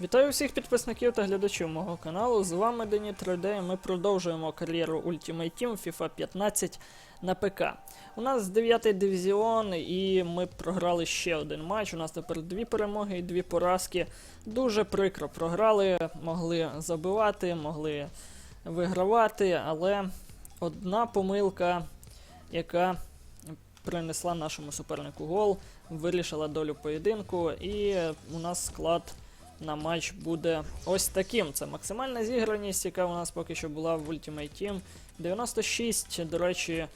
Вітаю всіх підписників та глядачів мого каналу. З вами Дені 3D. і Ми продовжуємо кар'єру Ultimate Team FIFA 15 на ПК. У нас 9-й дивізіон, і ми програли ще один матч. У нас тепер дві перемоги і дві поразки. Дуже прикро програли, могли забивати, могли вигравати, але одна помилка, яка принесла нашому супернику гол, вирішила долю поєдинку, і у нас склад на матч буде ось таким. Це максимальна зіграність, яка у нас поки що була в Ultimate Team. 96, до речі,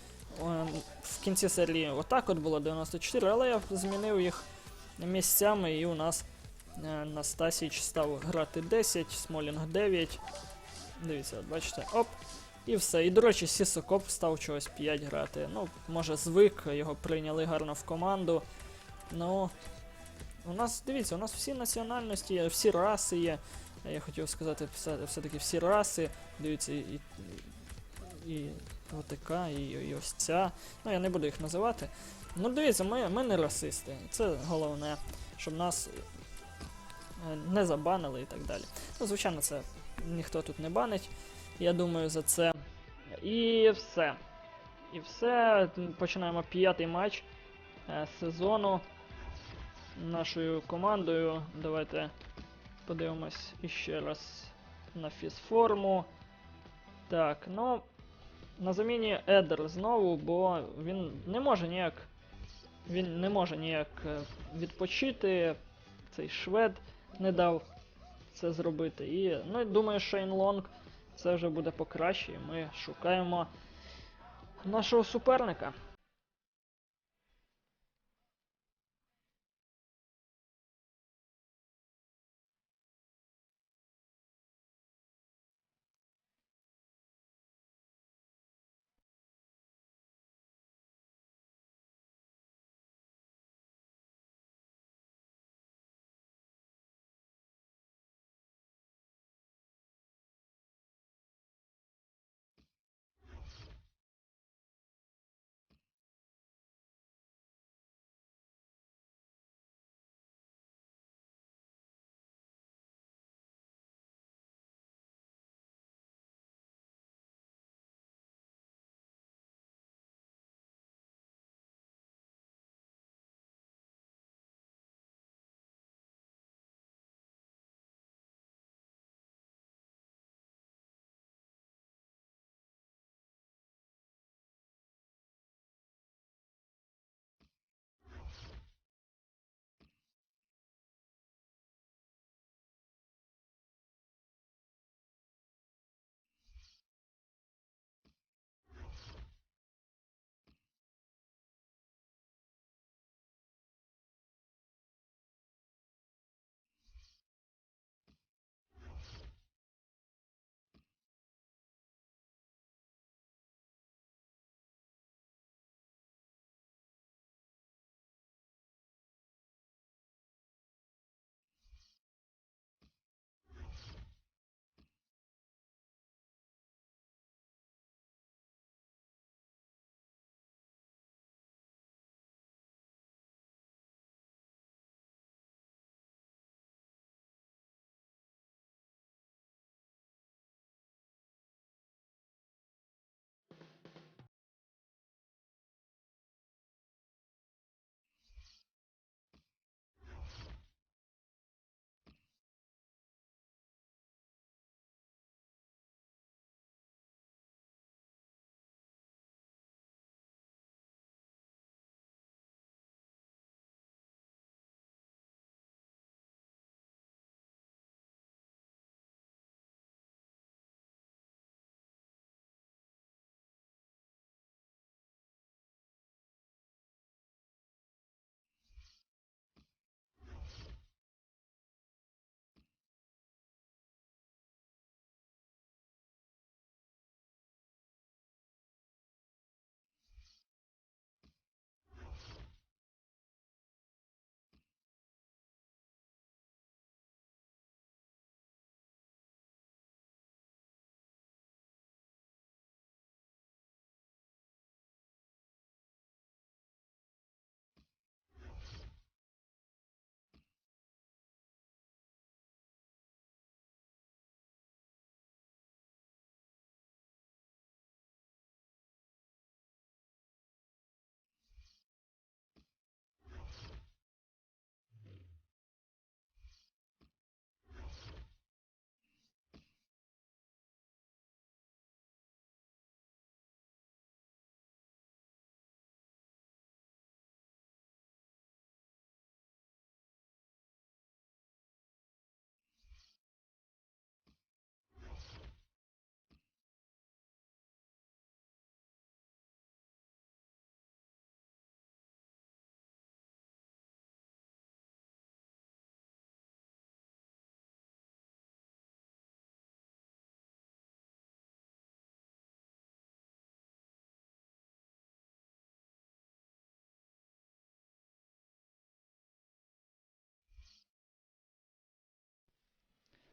в кінці серії отак от було 94, але я змінив їх місцями, і у нас е, Настасіч став грати 10, Смолінг 9. Дивіться, бачите, оп. І все. І, до речі, Сісокоп став чогось 5 грати. Ну, може, звик, його прийняли гарно в команду. Ну, у нас, дивіться, у нас всі національності, є, всі раси є. Я хотів сказати, все, все-таки всі раси. Дивіться, і, і, і ОТК, і, і ось ця. Ну, я не буду їх називати. Ну, дивіться, ми, ми не расисти. Це головне, щоб нас е, не забанили і так далі. Ну, звичайно, це ніхто тут не банить. Я думаю, за це. І все. І все. Починаємо п'ятий матч е, сезону нашою командою. Давайте подивимось іще раз на фізформу. Так, ну. На заміні Едер знову, бо він не може ніяк. Він не може ніяк е, відпочити. Цей швед не дав це зробити. І, ну, думаю, Шейн Лонг це вже буде покраще. і Ми шукаємо нашого суперника.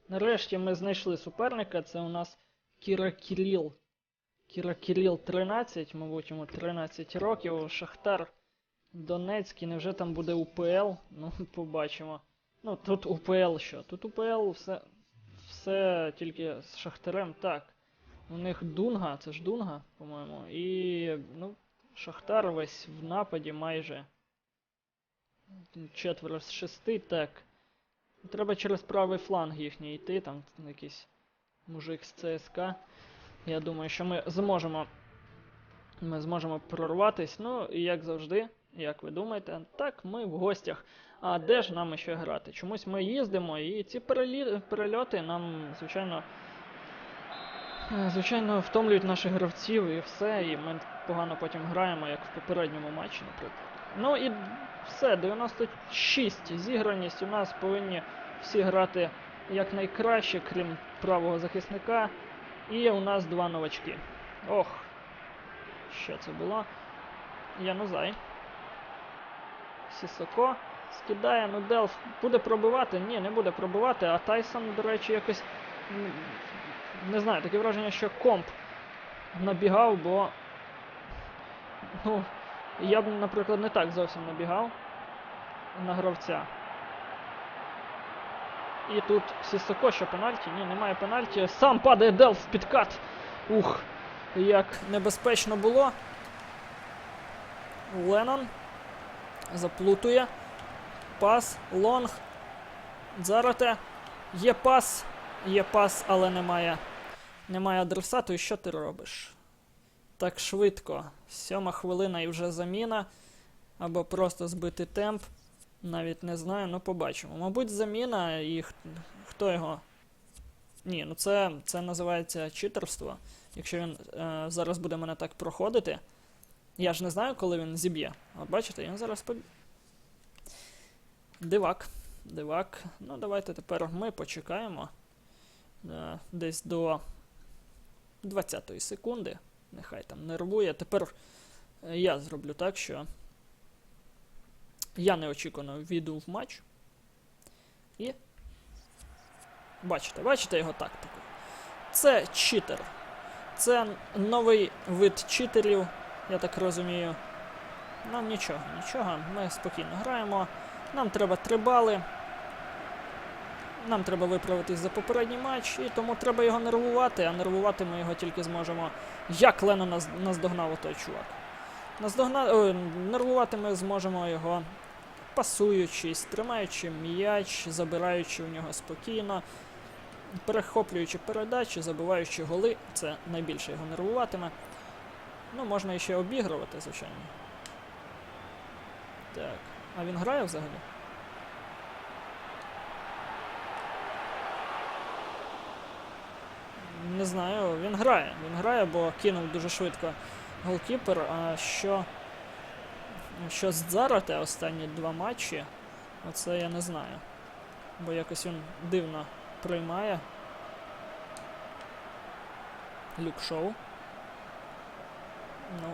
Нарешті ми знайшли суперника. Це у нас Кіра Кіріл. Кіра Кіріл 13, мабуть, йому 13 років. Шахтар Донецький. Невже там буде УПЛ? Ну, побачимо. Ну, тут УПЛ що? Тут УПЛ все, все тільки з Шахтарем. Так. У них Дунга, це ж Дунга, по-моєму. І, ну, Шахтар весь в нападі майже. Четверо з шести, так. Треба через правий фланг їхній йти, там якийсь мужик з ЦСКА. Я думаю, що ми зможемо. Ми зможемо прорватись. Ну, і як завжди, як ви думаєте, так, ми в гостях. А де ж нам ще грати? Чомусь ми їздимо, і ці перельоти нам, звичайно. Звичайно, втомлюють наших гравців і все, і ми погано потім граємо, як в попередньому матчі, наприклад. Ну і все, 96 зіграність. У нас повинні всі грати якнайкраще, крім правого захисника. І у нас два новачки. Ох, що це було? Янузай. Сісоко скидає, ну Делф буде пробивати? Ні, не буде пробивати, а Тайсон, до речі, якось. Не знаю, таке враження, що комп набігав, бо. Ну, я б, наприклад, не так зовсім набігав на гравця. І тут Сісоко, що пенальті? Ні, немає пенальті. Сам падає Делф в підкат. Ух, як небезпечно було. Леннон заплутує. Пас, лонг. Зарате. Є пас. Є пас, але немає. Немає адресату. І що ти робиш? Так швидко. Сьома хвилина і вже заміна. Або просто збити темп. Навіть не знаю, ну побачимо. Мабуть, заміна і хто його. Ні, ну це, це називається читерство. Якщо він е, зараз буде мене так проходити. Я ж не знаю, коли він зіб'є. От бачите, він зараз поб... Дивак. Дивак. Ну, давайте тепер ми почекаємо. Е, десь до 20-ї секунди. Нехай там нервує. Тепер е, я зроблю так, що я неочікувано війду в матч. І. Бачите, бачите його тактику. Це читер. Це новий вид читерів, я так розумію. Нам нічого, нічого. Ми спокійно граємо. Нам треба три бали. Нам треба виправитись за попередній матч, і тому треба його нервувати, а нервувати ми його тільки зможемо. Як Лено нас, наздогнав отой чувак. Наздогна... О, нервувати ми зможемо його пасуючись, тримаючи м'яч, забираючи у нього спокійно, перехоплюючи передачі, забиваючи голи. Це найбільше його нервуватиме. Ну, можна іще обігрувати, звичайно. Так. А він грає взагалі? Не знаю, він грає. Він грає, бо кинув дуже швидко голкіпер. А що. Що з Дзарате останні два матчі, оце я не знаю. Бо якось він дивно приймає. Люк Шоу. Ну,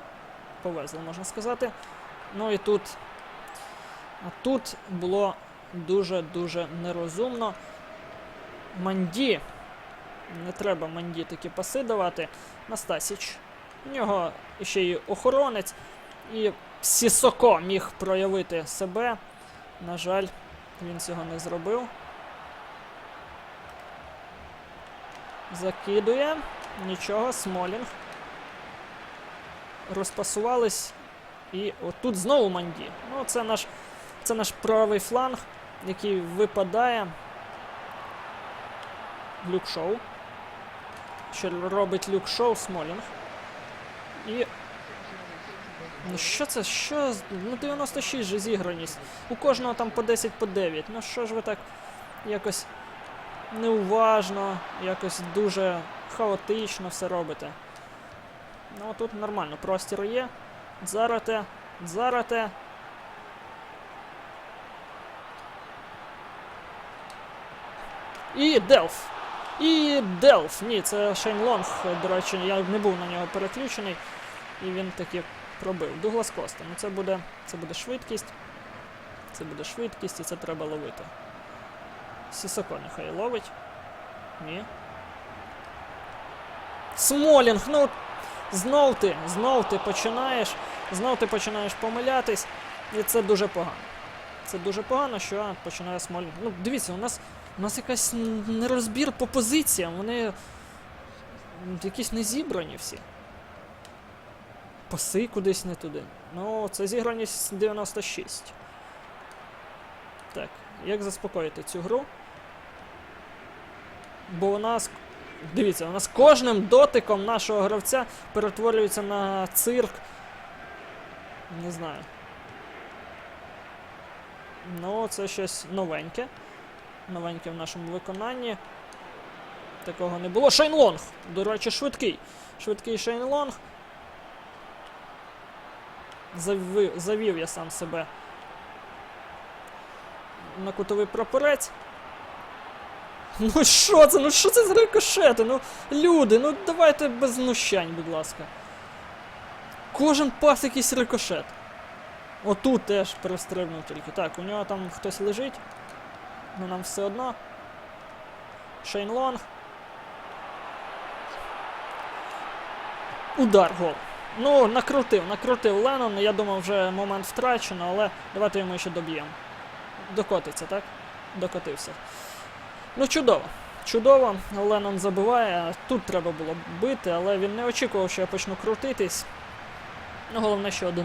повезло, можна сказати. Ну і тут. Тут було дуже-дуже нерозумно. Манді. Не треба Манді такі паси давати. Настасіч. У нього ще й охоронець. І Сісоко міг проявити себе. На жаль, він цього не зробив. Закидує. Нічого, Смолінг. Розпасувались. І отут знову Манді. Ну, це наш, це наш правий фланг, який випадає. Люк Шоу. Що робить Люк Шоу Смолінг. І Ну що це? Що? Ну 96 же зіграність. У кожного там по 10 по 9. Ну що ж ви так якось неуважно, якось дуже хаотично все робите. Ну тут нормально, простір є. Зарате, зарате. І Делф. І Делф. Ні, це Шейн Лонг, до речі, я не був на нього переключений. І він таки пробив. Дуглас Коста. Ну це буде, це буде швидкість. Це буде швидкість і це треба ловити. Сісоко нехай ловить. Ні. Смолінг, ну знов ти, знов ти починаєш, знов ти починаєш помилятись, і це дуже погано. Це дуже погано, що починає Смолінг. Ну, дивіться, у нас, у нас якась нерозбір по позиціям, вони якісь не зібрані всі. Паси кудись не туди. Ну, це зіграність 96. Так, як заспокоїти цю гру? Бо у нас. Дивіться, у нас кожним дотиком нашого гравця перетворюється на цирк. Не знаю. Ну, це щось новеньке. Новеньке в нашому виконанні. Такого не було. Шейнлонг! До речі, швидкий. Швидкий Шейнлонг. Завів, завів я сам себе на кутовий прапорець. Ну що це? Ну що це за рикошети? Ну, люди, ну давайте без знущань, будь ласка. Кожен пас якийсь рикошет. Отут теж перестрибнув тільки. Так, у нього там хтось лежить. Ну нам все одно. Шейн Лонг. Удар гол. Ну, накрутив, накрутив Леннон. Я думав, вже момент втрачено, але давайте йому ще доб'ємо. Докотиться, так? Докотився. Ну, чудово. Чудово, Леннон забиває. Тут треба було бити, але він не очікував, що я почну крутитись. Ну, головне, що 1-0.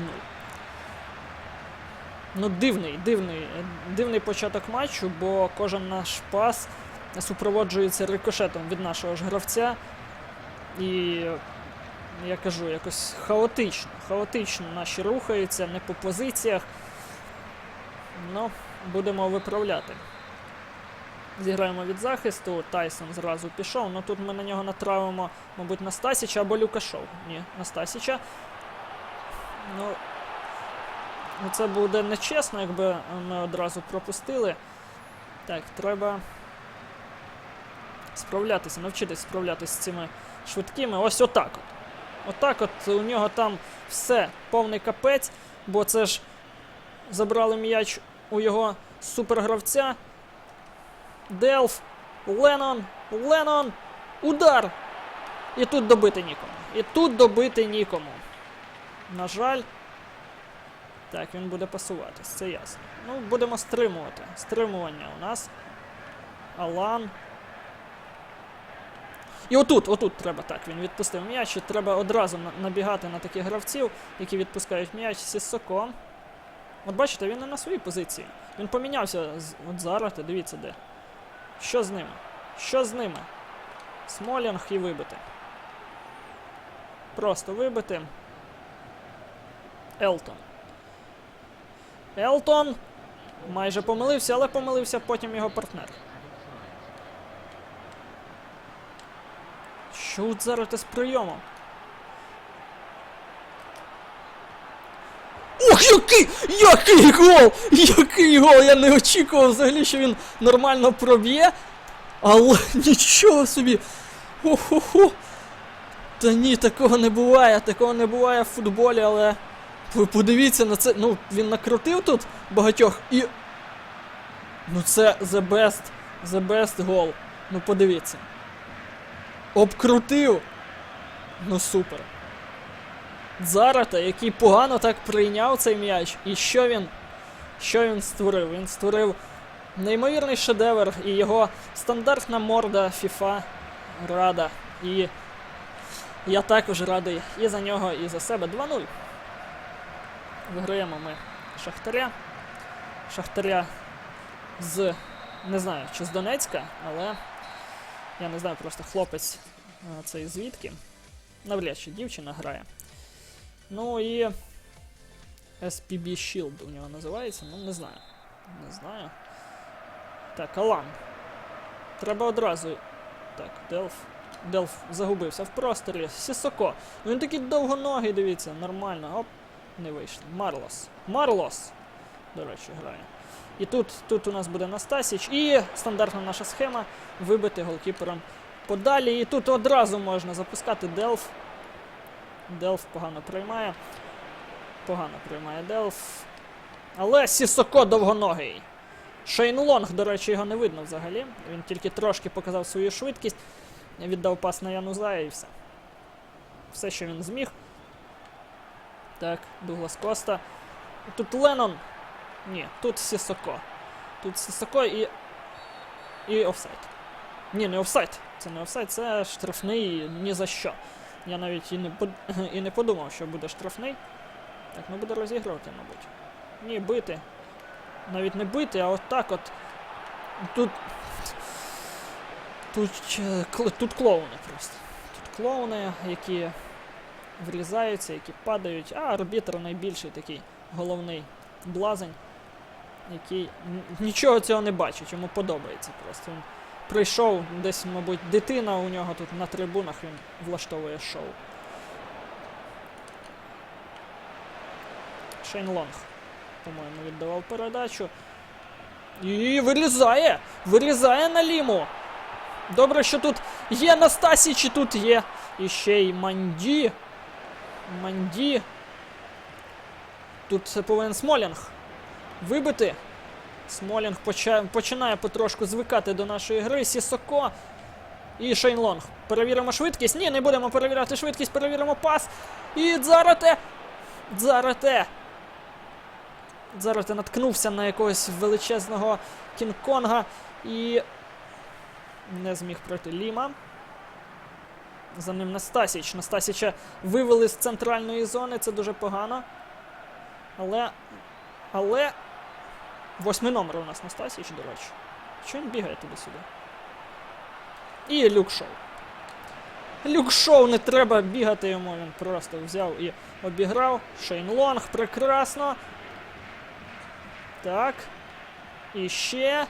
Ну, дивний, дивний, дивний початок матчу, бо кожен наш пас супроводжується рикошетом від нашого ж гравця. І я кажу, якось хаотично. Хаотично наші рухаються, не по позиціях. Ну, будемо виправляти. Зіграємо від захисту. Тайсон зразу пішов. Ну тут ми на нього натравимо, мабуть, Настасіча або Люкашов. Ні, Настасіча. Ну, це буде нечесно, якби ми одразу пропустили. Так, треба справлятися, навчитись справлятися з цими швидкими. Ось отак от. Отак от у нього там все, повний капець, бо це ж забрали м'яч у його супергравця. Делф, Леннон, Леннон, удар! І тут добити нікому. І тут добити нікому. На жаль. Так, він буде пасуватись, це ясно. Ну, будемо стримувати. Стримування у нас. Алан. І отут, отут треба так. Він відпустив м'яч. І треба одразу набігати на таких гравців, які відпускають м'яч Сіссоко. От бачите, він не на своїй позиції. Він помінявся з- от зараз, дивіться де. Що з ними? Що з ними? Смолінг і вибити. Просто вибити. Елтон. Елтон майже помилився, але помилився потім його партнер. Що зараз з прийомом? Ох, який! Який гол! Який гол! Я не очікував взагалі, що він нормально проб'є. Але нічого собі! Хо-хо-хо! Та ні, такого не буває, такого не буває в футболі, але. Ви подивіться на це. Ну, він накрутив тут багатьох і. Ну це the best, the best гол. Ну подивіться. Обкрутив. Ну супер. Зарата, який погано так прийняв цей м'яч. І що він. Що він створив? Він створив неймовірний шедевр і його стандартна морда FIFA рада. І я також радий і за нього, і за себе. 2-0. Виграємо ми Шахтаря. Шахтаря з. Не знаю, чи з Донецька, але я не знаю, просто хлопець е, цей звідки. Навряд чи дівчина грає. Ну і. SPB Shield у нього називається, ну не знаю. Не знаю. Так, Алан. Треба одразу. Так, Делф. Делф загубився в просторі. Сісоко. Він такий довгоногий, дивіться, нормально. Оп, не вийшло. Марлос. Марлос, до речі, грає. І тут, тут у нас буде Настасіч. І стандартна наша схема вибити голкіпером подалі. І тут одразу можна запускати Делф. Делф погано приймає. Погано приймає Делф. Але Сісоко довгоногий. Шейн Лонг, до речі, його не видно взагалі. Він тільки трошки показав свою швидкість, віддав пас на Янузая і все. Все, що він зміг. Так, Дуглас Коста. Тут Леннон. Ні, тут Сісоко. Тут Сісоко і. І офсайд. Ні, не офсайд. Це не офсайд, це штрафний ні за що. Я навіть і не, і не подумав, що буде штрафний. Так, ну буде розігрувати, мабуть. Ні, бити. Навіть не бити, а от так от. Тут. Тут, тут клоуни просто. Тут клоуни, які врізаються, які падають, а арбітр найбільший такий головний блазень, який нічого цього не бачить, йому подобається просто. Він прийшов десь, мабуть, дитина у нього тут на трибунах, він влаштовує шоу. Шейн Лонг, по-моєму, віддавав передачу. І вирізає! Вирізає на ліму! Добре, що тут є Настасі, чи тут є. І ще й Манді. Манді. Тут повинен Смолінг. Вибити. Смолінг починає потрошку звикати до нашої гри. Сісоко. І Шейн Лонг. Перевіримо швидкість. Ні, не будемо перевіряти швидкість, перевіримо пас. І Дзарате. Дзарате. Дзарате наткнувся на якогось величезного Кінг-Конга і не зміг пройти Ліма. За ним Настасіч. Настасіча вивели з центральної зони, це дуже погано. Але. Але. Восьмий номер у нас Настасіч, до речі. Чого він бігає туди-сюди? І Люк Шоу. Люк Шоу не треба бігати йому, він просто взяв і обіграв. Шейн Лонг, прекрасно. Так. І ще.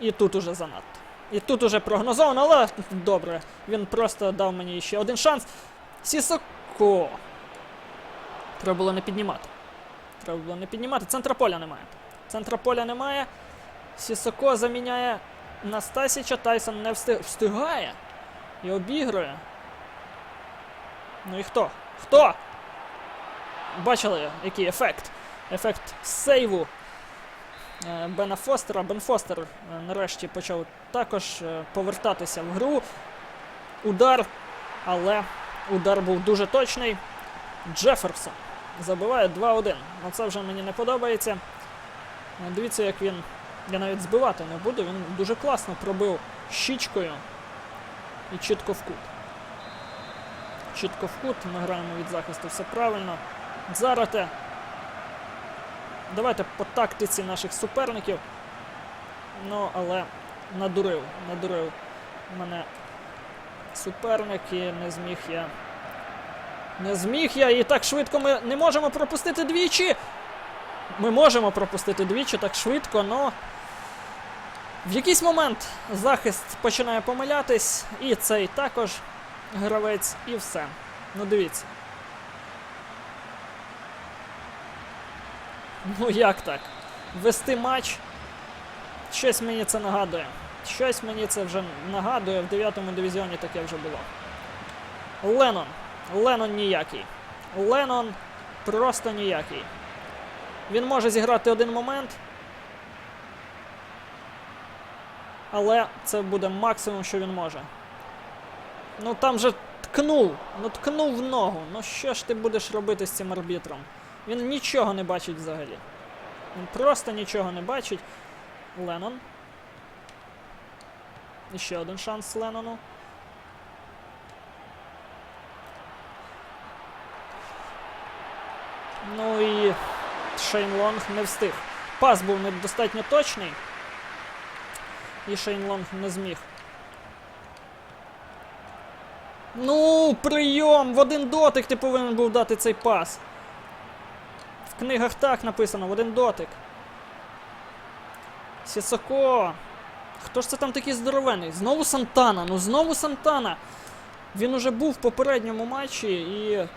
І тут уже занадто. І тут уже прогнозовано, але добре. Він просто дав мені ще один шанс. Сісоко. Треба було не піднімати. Треба було не піднімати. Центра поля немає. Центра поля немає. Сісоко заміняє Настасіча. Тайсон не встиг... встигає. І обігрує. Ну і хто? Хто? Бачили, який ефект? Ефект сейву Бена Фостера. Бен Фостер е, нарешті почав також е, повертатися в гру. Удар, але удар був дуже точний. Джеферсон забиває 2-1. Ну це вже мені не подобається. Е, Дивіться, як він. Я навіть збивати не буду. Він дуже класно пробив щічкою і чітко в кут. Чітко в кут. Ми граємо від захисту все правильно. Зарате. Давайте по тактиці наших суперників. Ну, але надурив, надурив мене суперник і не зміг я. Не зміг я, і так швидко ми не можемо пропустити двічі. Ми можемо пропустити двічі так швидко, але в якийсь момент захист починає помилятись, і цей також гравець, і все. Ну дивіться. Ну як так? Вести матч. Щось мені це нагадує. Щось мені це вже нагадує. В 9 дивізіоні таке вже було. Леннон. Леннон ніякий. Леннон просто ніякий. Він може зіграти один момент. Але це буде максимум, що він може. Ну там же ткнув. Ну ткнув в ногу. Ну що ж ти будеш робити з цим арбітром? Він нічого не бачить взагалі. Він просто нічого не бачить. Леннон. І ще один шанс Леннону. Ну і Шейн Лонг не встиг. Пас був недостатньо точний. І Шейн Лонг не зміг. Ну, прийом! В один дотик ти повинен був дати цей пас. В книгах так написано, в один дотик. Сісоко. Хто ж це там такий здоровений? Знову Сантана. Ну знову Сантана. Він уже був в попередньому матчі і.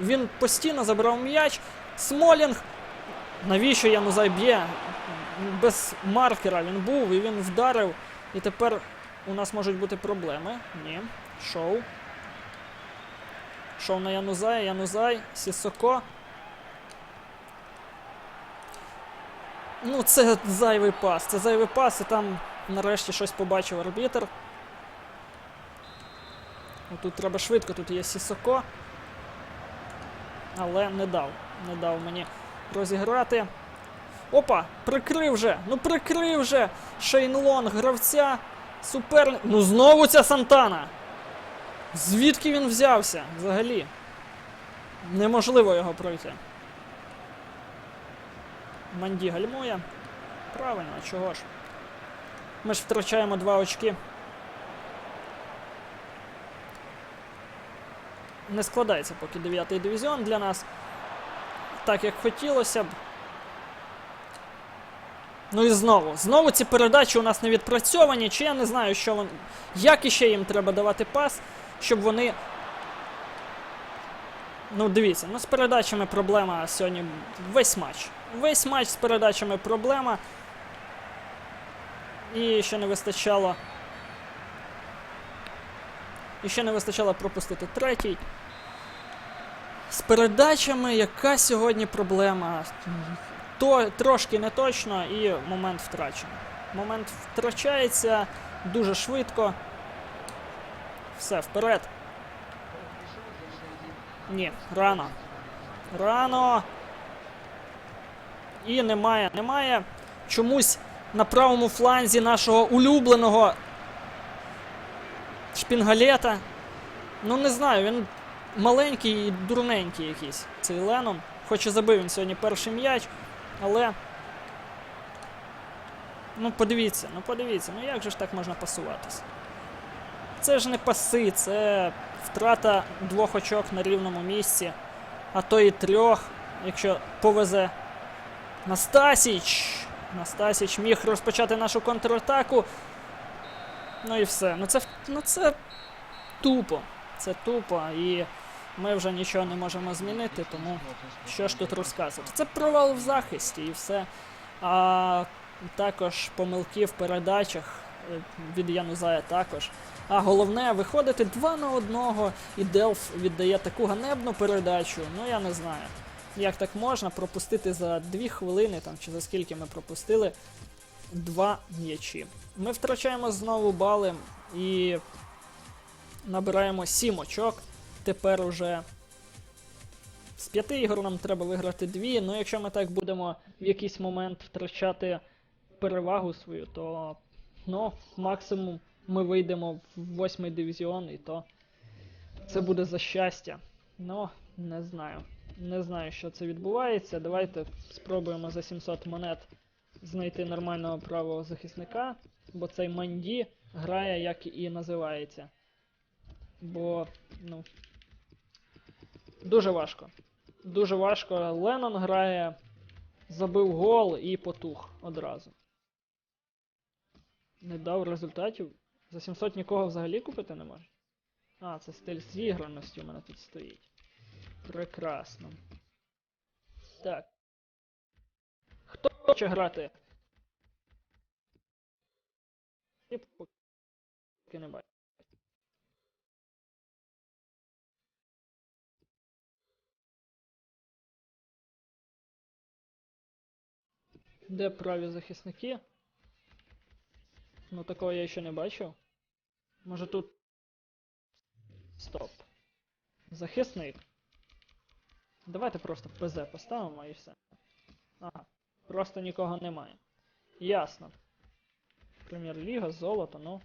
Він постійно забирав м'яч. Смолінг. Навіщо Янузай б'є? Без маркера він був і він вдарив. І тепер у нас можуть бути проблеми. Ні. Шоу. Шоу на Янузай, Янузай, Сісоко. Ну, це зайвий пас. Це зайвий пас, і там нарешті щось побачив арбітр. Тут треба швидко, тут є Сісоко. Але не дав. Не дав мені розіграти. Опа! Прикрив же! Ну прикрив же! Шейн Лонг, гравця. Супер. Ну знову ця Сантана! Звідки він взявся взагалі? Неможливо його пройти. Манді гальмує. Правильно, чого ж? Ми ж втрачаємо два очки. Не складається поки 9-й дивізіон для нас. Так, як хотілося б. Ну і знову. Знову ці передачі у нас не відпрацьовані, чи я не знаю, що вон... як іще їм треба давати пас, щоб вони. Ну, дивіться, ну з передачами проблема сьогодні весь матч. Весь матч з передачами проблема. І ще не вистачало. І ще не вистачало пропустити третій. З передачами яка сьогодні проблема? То трошки не точно і момент втрачено. Момент втрачається дуже швидко. Все, вперед. Ні, рано. Рано. І немає, немає чомусь на правому фланзі нашого улюбленого шпінгалета. Ну, не знаю, він маленький і дурненький якийсь цей Леном. Хоч і забив він сьогодні перший м'яч, але. Ну, подивіться, ну подивіться, ну як же ж так можна пасуватися? Це ж не паси, це втрата двох очок на рівному місці, а то і трьох, якщо повезе. Настасіч! Настасіч міг розпочати нашу контратаку. Ну і все. Ну це, ну це тупо. Це тупо. І ми вже нічого не можемо змінити, тому що ж тут розказувати. Це провал в захисті і все. А також помилки в передачах е, від Янузая також. А головне виходити 2 на 1, і Делф віддає таку ганебну передачу. Ну я не знаю. Як так можна пропустити за 2 хвилини, там, чи за скільки ми пропустили два м'ячі. Ми втрачаємо знову бали і набираємо 7 очок. Тепер уже з 5 ігор нам треба виграти 2. Ну якщо ми так будемо в якийсь момент втрачати перевагу свою, то ну, максимум ми вийдемо в 8 дивізіон, і то це буде за щастя. Ну, не знаю. Не знаю, що це відбувається. Давайте спробуємо за 700 монет знайти нормального правого захисника, бо цей Манді грає, як і називається. Бо, ну. Дуже важко. Дуже важко. Леннон грає, забив гол і потух одразу. Не дав результатів. За 700 нікого взагалі купити не може. А, це стиль зіграності у мене тут стоїть. Прекрасно. Так. Хто хоче грати? Я поки не бачу. Де праві захисники? Ну такого я ще не бачив. Може тут. Стоп. Захисник. Давайте просто ПЗ поставимо і все. Ага, просто нікого немає. Ясно. Прем'єр-ліга, золото, ну.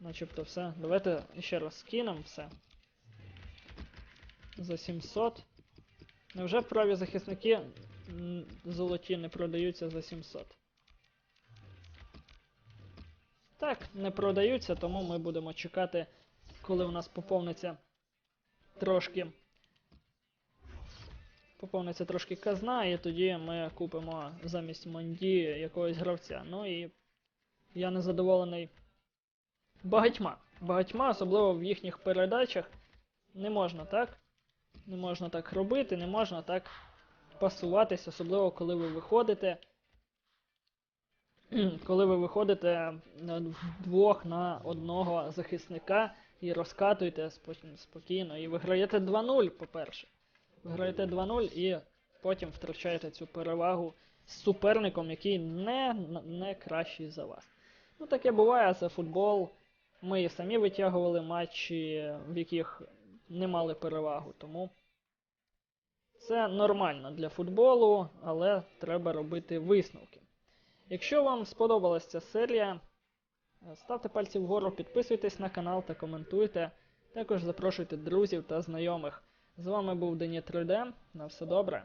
Начебто все. Давайте ще раз скинемо все. За 700. Невже праві захисники золоті не продаються за 700? Так, не продаються, тому ми будемо чекати, коли у нас поповниться трошки. Поповниться трошки казна, і тоді ми купимо замість Монді якогось гравця. Ну і я не задоволений багатьма. Багатьма, особливо в їхніх передачах. Не можна так. Не можна так робити, не можна так пасуватись, особливо коли ви виходите. Коли ви виходите е, вдвох на одного захисника і розкатуєте спокійно, і виграєте 2-0, по-перше. Виграєте 2-0 і потім втрачаєте цю перевагу з суперником, який не, не кращий за вас. Ну, таке буває, це футбол. Ми і самі витягували матчі, в яких не мали перевагу. Тому це нормально для футболу, але треба робити висновки. Якщо вам сподобалася ця серія, ставте пальці вгору, підписуйтесь на канал та коментуйте. Також запрошуйте друзів та знайомих. З вами був Дені 3D. На все добре.